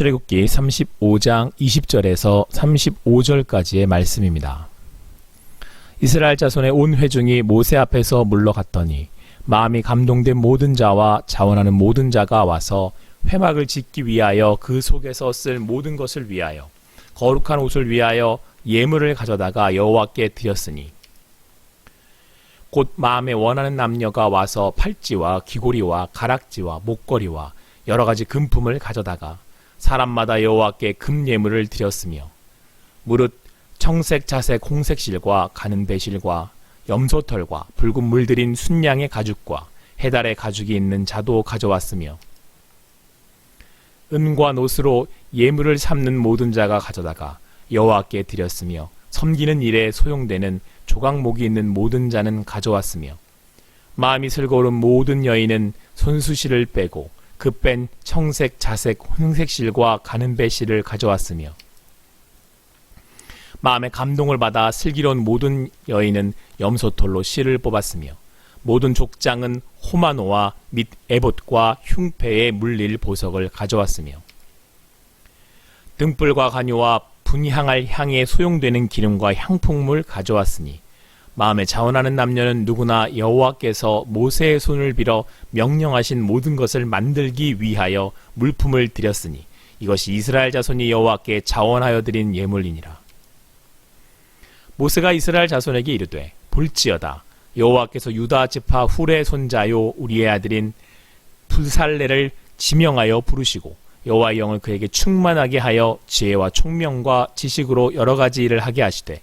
출애굽기 35장 20절에서 35절까지의 말씀입니다. 이스라엘 자손의 온 회중이 모세 앞에서 물러갔더니 마음이 감동된 모든 자와 자원하는 모든 자가 와서 회막을 짓기 위하여 그 속에서 쓸 모든 것을 위하여 거룩한 옷을 위하여 예물을 가져다가 여호와께 드렸으니 곧 마음에 원하는 남녀가 와서 팔찌와 귀고리와 가락지와 목걸이와 여러 가지 금품을 가져다가 사람마다 여호와께 금 예물을 드렸으며 무릇 청색 자색 홍색 실과 가는 배실과 염소털과 붉은 물들인 순양의 가죽과 해달의 가죽이 있는 자도 가져왔으며 은과 노스로 예물을 삼는 모든 자가 가져다가 여호와께 드렸으며 섬기는 일에 소용되는 조각목이 있는 모든 자는 가져왔으며 마음이 슬거운 모든 여인은 손수실을 빼고 그 뺀 청색, 자색, 홍색 실과 가는 배실을 가져왔으며 마음에 감동을 받아 슬기로운 모든 여인은 염소털로 실을 뽑았으며 모든 족장은 호마노와 및 에봇과 흉패에 물릴 보석을 가져왔으며 등불과 간유와 분향할 향에 소용되는 기름과 향품을 가져왔으니 마음에 자원하는 남녀는 누구나 여호와께서 모세의 손을 빌어 명령하신 모든 것을 만들기 위하여 물품을 드렸으니 이것이 이스라엘 자손이 여호와께 자원하여 드린 예물이니라. 모세가 이스라엘 자손에게 이르되 볼지어다 여호와께서 유다 지파 훌의 손자요 우리의 아들인 불살레를 지명하여 부르시고 여호와의 영을 그에게 충만하게 하여 지혜와 총명과 지식으로 여러 가지 일을 하게 하시되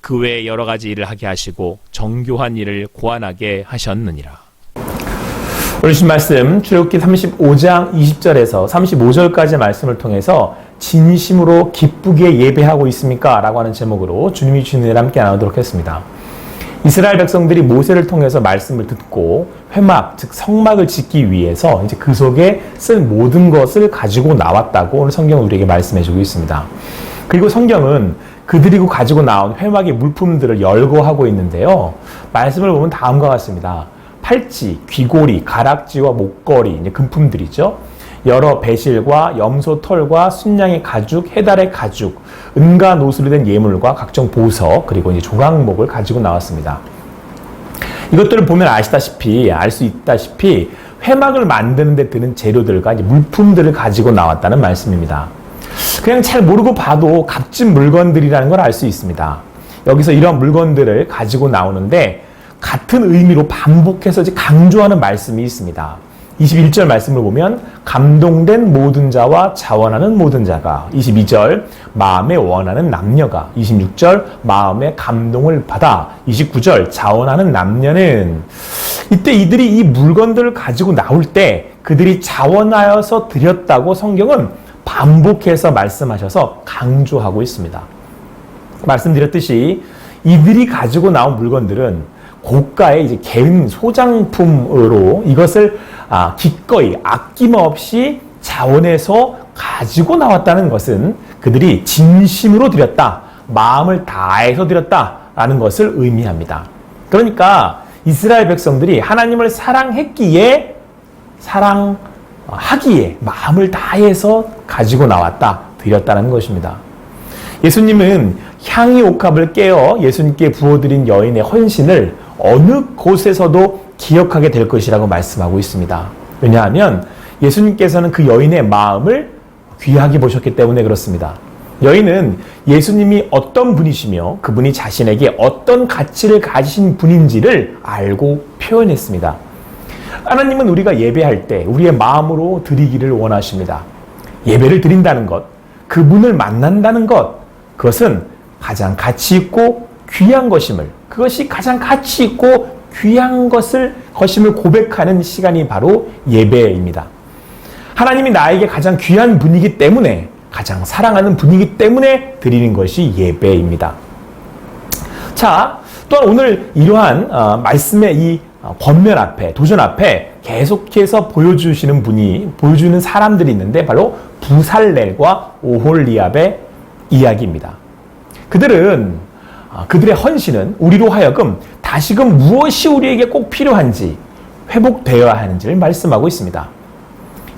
그 외에 여러 가지 일을 하게 하시고 정교한 일을 고안하게 하셨느니라. 오늘 신 말씀 출애굽기 35장 20절에서 35절까지 말씀을 통해서 진심으로 기쁘게 예배하고 있습니까? 라고 하는 제목으로 주님이 주님을 함께 나누도록 했습니다. 이스라엘 백성들이 모세를 통해서 말씀을 듣고 회막, 즉 성막을 짓기 위해서 이제 그 속에 쓸 모든 것을 가지고 나왔다고 오늘 성경은 우리에게 말씀해 주고 있습니다. 그리고 성경은 그들이 가지고 나온 회막의 물품들을 열거하고 있는데요. 말씀을 보면 다음과 같습니다. 팔찌, 귀고리, 가락지와 목걸이, 금품들이죠. 여러 배실과 염소 털과 순양의 가죽, 해달의 가죽, 은과 노수로 된 예물과 각종 보석, 그리고 이제 조각목을 가지고 나왔습니다. 이것들을 보면 아시다시피, 알 수 있다시피, 회막을 만드는 데 드는 재료들과 물품들을 가지고 나왔다는 말씀입니다. 그냥 잘 모르고 봐도 값진 물건들이라는 걸 알 수 있습니다. 여기서 이런 물건들을 가지고 나오는데 같은 의미로 반복해서 강조하는 말씀이 있습니다. 21절 말씀을 보면 감동된 모든 자와 자원하는 모든 자가 22절 마음에 원하는 남녀가 26절 마음에 감동을 받아 29절 자원하는 남녀는 이때 이들이 이 물건들을 가지고 나올 때 그들이 자원하여서 드렸다고 성경은 반복해서 말씀하셔서 강조하고 있습니다. 말씀드렸듯이 이들이 가지고 나온 물건들은 고가의 이제 개인 소장품으로 이것을 아, 기꺼이 아낌없이 자원해서 가지고 나왔다는 것은 그들이 진심으로 드렸다, 마음을 다해서 드렸다라는 것을 의미합니다. 그러니까 이스라엘 백성들이 하나님을 사랑했기에 사랑 하기에 마음을 다해서 가지고 나왔다, 드렸다는 것입니다. 예수님은 향이 옥합을 깨어 예수님께 부어드린 여인의 헌신을 어느 곳에서도 기억하게 될 것이라고 말씀하고 있습니다. 왜냐하면 예수님께서는 그 여인의 마음을 귀하게 보셨기 때문에 그렇습니다. 여인은 예수님이 어떤 분이시며 그분이 자신에게 어떤 가치를 가지신 분인지를 알고 표현했습니다. 하나님은 우리가 예배할 때 우리의 마음으로 드리기를 원하십니다. 예배를 드린다는 것, 그분을 만난다는 것, 그것은 가장 가치 있고 귀한 것임을, 그것이 가장 가치 있고 귀한 것을, 것임을 고백하는 시간이 바로 예배입니다. 하나님이 나에게 가장 귀한 분이기 때문에 가장 사랑하는 분이기 때문에 드리는 것이 예배입니다. 자, 또한 오늘 이러한 어, 말씀의 이 어, 권면 앞에 도전 앞에 계속해서 보여주시는 분이 보여주는 사람들이 있는데 바로 부살렐과 오홀리압의 이야기입니다. 그들은 어, 그들의 헌신은 우리로 하여금 다시금 무엇이 우리에게 꼭 필요한지 회복되어야 하는지를 말씀하고 있습니다.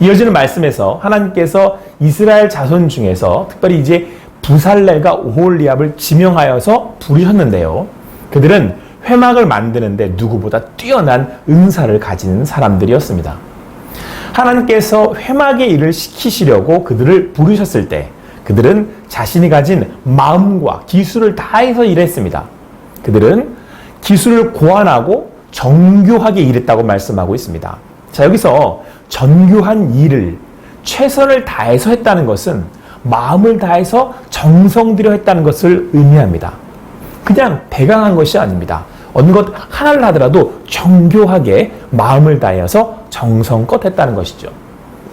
이어지는 말씀에서 하나님께서 이스라엘 자손 중에서 특별히 이제 부살렐과 오홀리압을 지명하여서 부르셨는데요. 그들은 회막을 만드는데 누구보다 뛰어난 은사를 가진 사람들이었습니다. 하나님께서 회막의 일을 시키시려고 그들을 부르셨을 때 그들은 자신이 가진 마음과 기술을 다해서 일했습니다. 그들은 기술을 고안하고 정교하게 일했다고 말씀하고 있습니다. 자, 여기서 정교한 일을 최선을 다해서 했다는 것은 마음을 다해서 정성 들여 했다는 것을 의미합니다. 그냥 배강한 것이 아닙니다. 어느 것 하나를 하더라도 정교하게 마음을 다해서 정성껏 했다는 것이죠.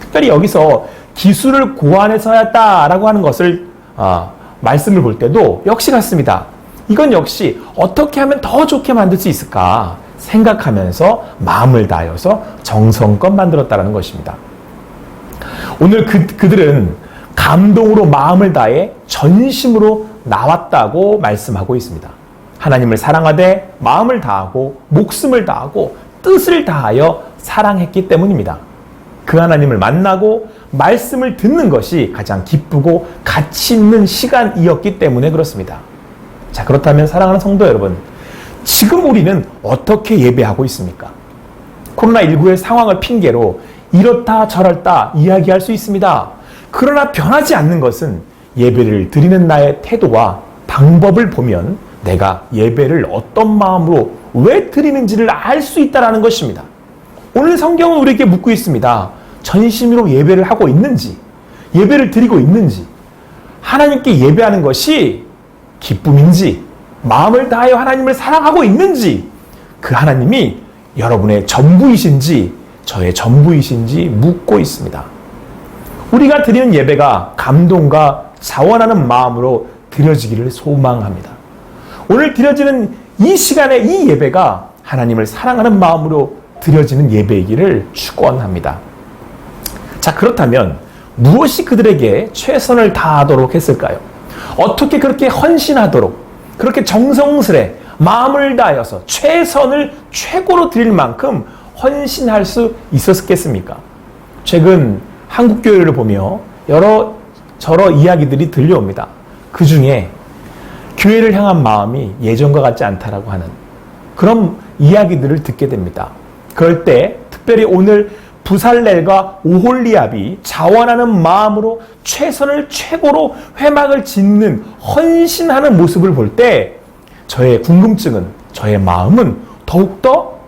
특별히 여기서 기술을 고안해서 했다라고 하는 것을 어, 말씀을 볼 때도 역시 같습니다. 이건 역시 어떻게 하면 더 좋게 만들 수 있을까 생각하면서 마음을 다해서 정성껏 만들었다는 것입니다. 오늘 그, 그들은 감동으로 마음을 다해 전심으로 나왔다고 말씀하고 있습니다. 하나님을 사랑하되 마음을 다하고 목숨을 다하고 뜻을 다하여 사랑했기 때문입니다. 그 하나님을 만나고 말씀을 듣는 것이 가장 기쁘고 가치 있는 시간이었기 때문에 그렇습니다. 자, 그렇다면 사랑하는 성도 여러분, 지금 우리는 어떻게 예배하고 있습니까? 코로나19의 상황을 핑계로 이렇다 저렇다 이야기할 수 있습니다. 그러나 변하지 않는 것은 예배를 드리는 나의 태도와 방법을 보면 내가 예배를 어떤 마음으로 왜 드리는지를 알 수 있다라는 것입니다. 오늘 성경은 우리에게 묻고 있습니다. 전심으로 예배를 하고 있는지, 예배를 드리고 있는지, 하나님께 예배하는 것이 기쁨인지, 마음을 다하여 하나님을 사랑하고 있는지, 그 하나님이 여러분의 전부이신지, 저의 전부이신지 묻고 있습니다. 우리가 드리는 예배가 감동과 자원하는 마음으로 드려지기를 소망합니다. 오늘 드려지는 이 시간에 이 예배가 하나님을 사랑하는 마음으로 드려지는 예배이기를 축원합니다. 자, 그렇다면 무엇이 그들에게 최선을 다하도록 했을까요? 어떻게 그렇게 헌신하도록 그렇게 정성스레 마음을 다하여서 최선을 최고로 드릴 만큼 헌신할 수 있었겠습니까? 최근 한국 교회를 보며 여러 저러 이야기들이 들려옵니다. 그 중에 교회를 향한 마음이 예전과 같지 않다라고 하는 그런 이야기들을 듣게 됩니다. 그럴 때 특별히 오늘 부살렐과 오홀리압이 자원하는 마음으로 최선을 최고로 회막을 짓는 헌신하는 모습을 볼 때 저의 궁금증은 저의 마음은 더욱더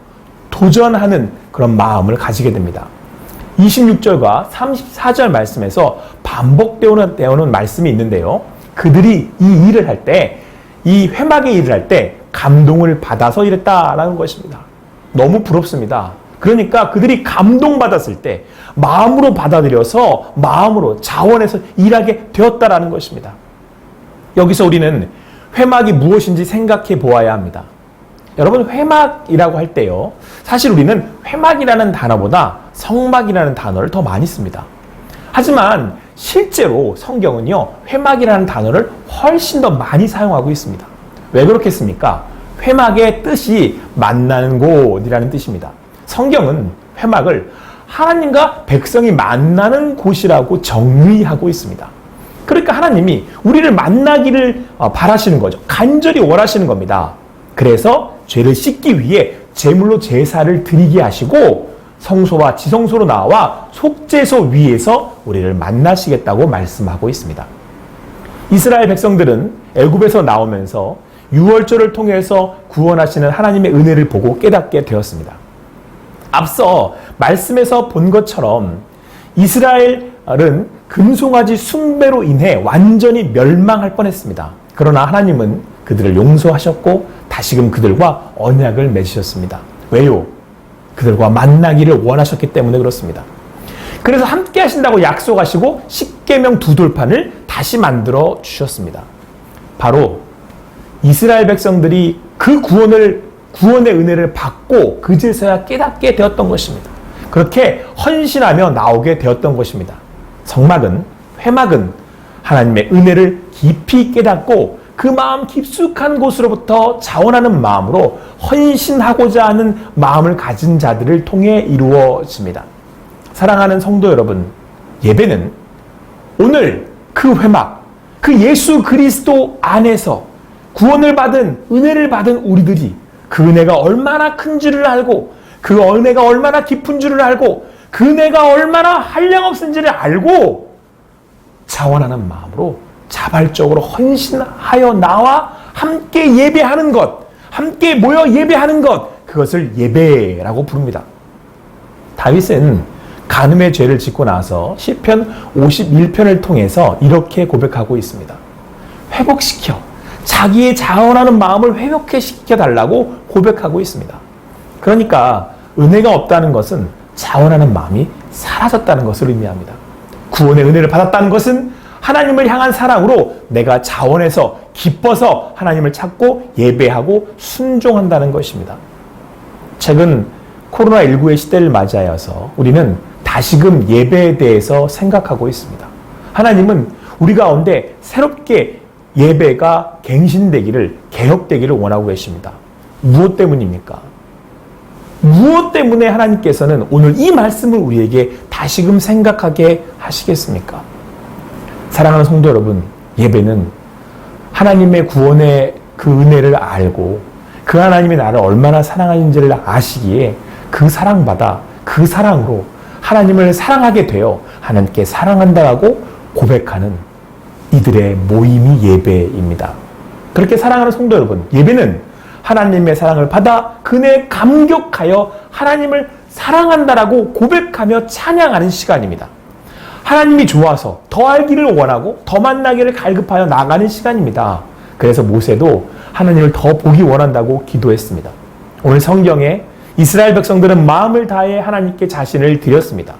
도전하는 그런 마음을 가지게 됩니다. 26절과 34절 말씀에서 반복되어 오는 말씀이 있는데요. 그들이 이 일을 할 때, 이 회막의 일을 할 때 감동을 받아서 일했다라는 것입니다. 너무 부럽습니다. 그러니까 그들이 감동받았을 때 마음으로 받아들여서 마음으로 자원해서 일하게 되었다라는 것입니다. 여기서 우리는 회막이 무엇인지 생각해 보아야 합니다. 여러분 회막이라고 할 때요. 사실 우리는 회막이라는 단어보다 성막이라는 단어를 더 많이 씁니다. 하지만 실제로 성경은요. 회막이라는 단어를 훨씬 더 많이 사용하고 있습니다. 왜 그렇겠습니까? 회막의 뜻이 만나는 곳이라는 뜻입니다. 성경은 회막을 하나님과 백성이 만나는 곳이라고 정의하고 있습니다. 그러니까 하나님이 우리를 만나기를 어, 바라시는 거죠. 간절히 원하시는 겁니다. 그래서 죄를 씻기 위해 제물로 제사를 드리게 하시고 성소와 지성소로 나와 속죄소 위에서 우리를 만나시겠다고 말씀하고 있습니다. 이스라엘 백성들은 애굽에서 나오면서 유월절을 통해서 구원하시는 하나님의 은혜를 보고 깨닫게 되었습니다. 앞서 말씀에서 본 것처럼 이스라엘은 금송아지 숭배로 인해 완전히 멸망할 뻔했습니다. 그러나 하나님은 그들을 용서하셨고 다시금 그들과 언약을 맺으셨습니다. 왜요? 그들과 만나기를 원하셨기 때문에 그렇습니다. 그래서 함께 하신다고 약속하시고 십계명 두 돌판을 다시 만들어 주셨습니다. 바로 이스라엘 백성들이 그 구원을 구원의 은혜를 받고 그제서야 깨닫게 되었던 것입니다. 그렇게 헌신하며 나오게 되었던 것입니다. 성막은 회막은 하나님의 은혜를 깊이 깨닫고 그 마음 깊숙한 곳으로부터 자원하는 마음으로 헌신하고자 하는 마음을 가진 자들을 통해 이루어집니다. 사랑하는 성도 여러분, 예배는 오늘 그 회막, 그 예수 그리스도 안에서 구원을 받은 은혜를 받은 우리들이 그 은혜가 얼마나 큰 줄을 알고 그 은혜가 얼마나 깊은 줄을 알고 그 은혜가 얼마나 한량없은지를 알고 자원하는 마음으로 자발적으로 헌신하여 나와 함께 예배하는 것, 함께 모여 예배하는 것, 그것을 예배라고 부릅니다. 다윗은 간음의 죄를 짓고 나서 시편 51편을 통해서 이렇게 고백하고 있습니다. 회복시켜 자기의 자원하는 마음을 회복시켜 달라고 고백하고 있습니다. 그러니까 은혜가 없다는 것은 자원하는 마음이 사라졌다는 것을 의미합니다. 구원의 은혜를 받았다는 것은 하나님을 향한 사랑으로 내가 자원해서 기뻐서 하나님을 찾고 예배하고 순종한다는 것입니다. 최근 코로나19의 시대를 맞이하여서 우리는 다시금 예배에 대해서 생각하고 있습니다. 하나님은 우리 가운데 새롭게 예배가 갱신되기를, 개혁되기를 원하고 계십니다. 무엇 때문입니까? 무엇 때문에 하나님께서는 오늘 이 말씀을 우리에게 다시금 생각하게 하시겠습니까? 사랑하는 성도 여러분, 예배는 하나님의 구원의 그 은혜를 알고 그 하나님이 나를 얼마나 사랑하는지를 아시기에 그 사랑받아 그 사랑으로 하나님을 사랑하게 되어 하나님께 사랑한다라고 고백하는 이들의 모임이 예배입니다. 그렇게 사랑하는 성도 여러분, 예배는 하나님의 사랑을 받아 그네 감격하여 하나님을 사랑한다라고 고백하며 찬양하는 시간입니다. 하나님이 좋아서 더 알기를 원하고 더 만나기를 갈급하여 나가는 시간입니다. 그래서 모세도 하나님을 더 보기 원한다고 기도했습니다. 오늘 성경에 이스라엘 백성들은 마음을 다해 하나님께 자신을 드렸습니다.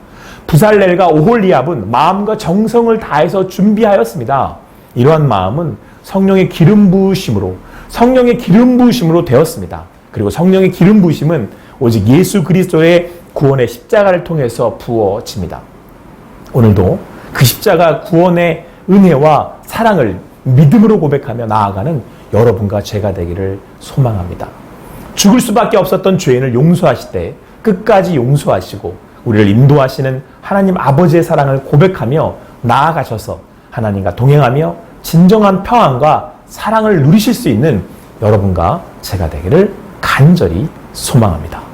부살렐과 오홀리압은 마음과 정성을 다해서 준비하였습니다. 이러한 마음은 성령의 기름 부으심으로 성령의 기름 부으심으로 되었습니다. 그리고 성령의 기름 부으심은 오직 예수 그리스도의 구원의 십자가를 통해서 부어집니다. 오늘도 그 십자가 구원의 은혜와 사랑을 믿음으로 고백하며 나아가는 여러분과 제가 되기를 소망합니다. 죽을 수밖에 없었던 죄인을 용서하실 때 끝까지 용서하시고 우리를 인도하시는 하나님 아버지의 사랑을 고백하며 나아가셔서 하나님과 동행하며 진정한 평안과 사랑을 누리실 수 있는 여러분과 제가 되기를 간절히 소망합니다.